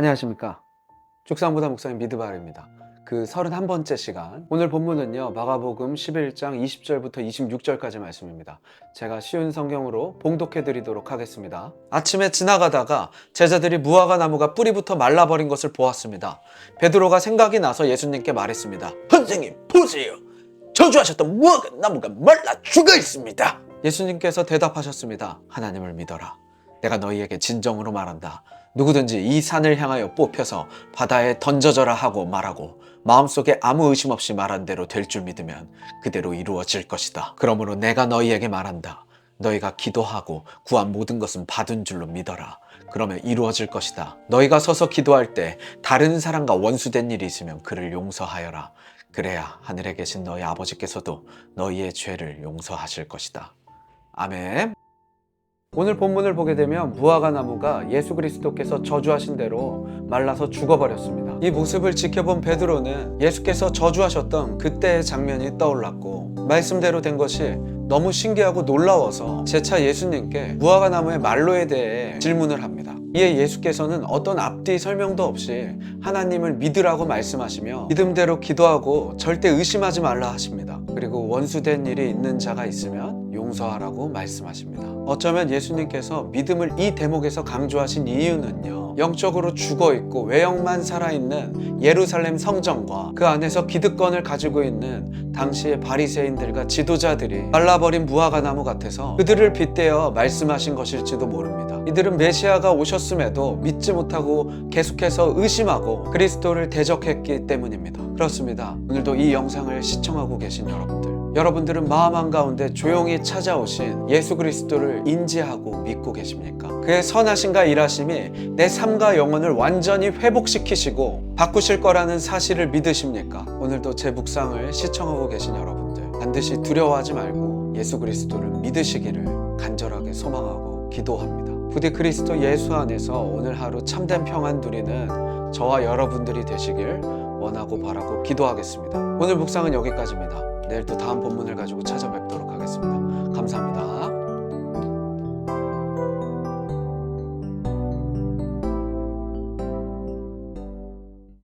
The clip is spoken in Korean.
안녕하십니까. 죽상보다 목사님 미드바르입니다. 그 31번째 시간. 오늘 본문은요, 마가복음 11장 20절부터 26절까지 말씀입니다. 제가 쉬운 성경으로 봉독해 드리도록 하겠습니다. 아침에 지나가다가 제자들이 무화과 나무가 뿌리부터 말라버린 것을 보았습니다. 베드로가 생각이 나서 예수님께 말했습니다. 선생님 보세요 저주하셨던 무화과 나무가 말라 죽어 있습니다 예수님께서 대답하셨습니다. 하나님을 믿어라. 내가 너희에게 진정으로 말한다. 누구든지 이 산을 향하여 뽑혀서 바다에 던져져라 하고 말하고 마음속에 아무 의심 없이 말한 대로 될 줄 믿으면 그대로 이루어질 것이다. 그러므로 내가 너희에게 말한다. 너희가 기도하고 구한 모든 것은 받은 줄로 믿어라. 그러면 이루어질 것이다. 너희가 서서 기도할 때 다른 사람과 원수된 일이 있으면 그를 용서하여라. 그래야 하늘에 계신 너희 아버지께서도 너희의 죄를 용서하실 것이다. 아멘. 오늘 본문을 보게 되면 무화과 나무가 예수 그리스도께서 저주하신 대로 말라서 죽어버렸습니다. 이 모습을 지켜본 베드로는 예수께서 저주하셨던 그때의 장면이 떠올랐고 말씀대로 된 것이 너무 신기하고 놀라워서 재차 예수님께 무화과 나무의 말로에 대해 질문을 합니다. 이에 예수께서는 어떤 앞뒤 설명도 없이 하나님을 믿으라고 말씀하시며 믿음대로 기도하고 절대 의심하지 말라 하십니다. 그리고 원수된 일이 있는 자가 있으면 용서하라고 말씀하십니다. 어쩌면 예수님께서 믿음을 이 대목에서 강조하신 이유는요. 영적으로 죽어 있고 외형만 살아있는 예루살렘 성전과 그 안에서 기득권을 가지고 있는 당시의 바리새인들과 지도자들이 말라버린 무화과 나무 같아서 그들을 빗대어 말씀하신 것일지도 모릅니다. 이들은 메시아가 오셨음에도 믿지 못하고 계속해서 의심하고 그리스도를 대적했기 때문입니다. 그렇습니다. 오늘도 이 영상을 시청하고 계신 여러분들. 여러분들은 마음 한가운데 조용히 찾아오신 예수 그리스도를 인지하고 믿고 계십니까? 그의 선하신가 일하심이 내 삶과 영혼을 완전히 회복시키시고 바꾸실 거라는 사실을 믿으십니까? 오늘도 제 묵상을 시청하고 계신 여러분들 반드시 두려워하지 말고 예수 그리스도를 믿으시기를 간절하게 소망하고 기도합니다. 부디 그리스도 예수 안에서 오늘 하루 참된 평안 누리는 저와 여러분들이 되시길 원하고 바라고 기도하겠습니다. 오늘 묵상은 여기까지입니다. 내일 또 다음 본문을 가지고 찾아뵙도록 하겠습니다.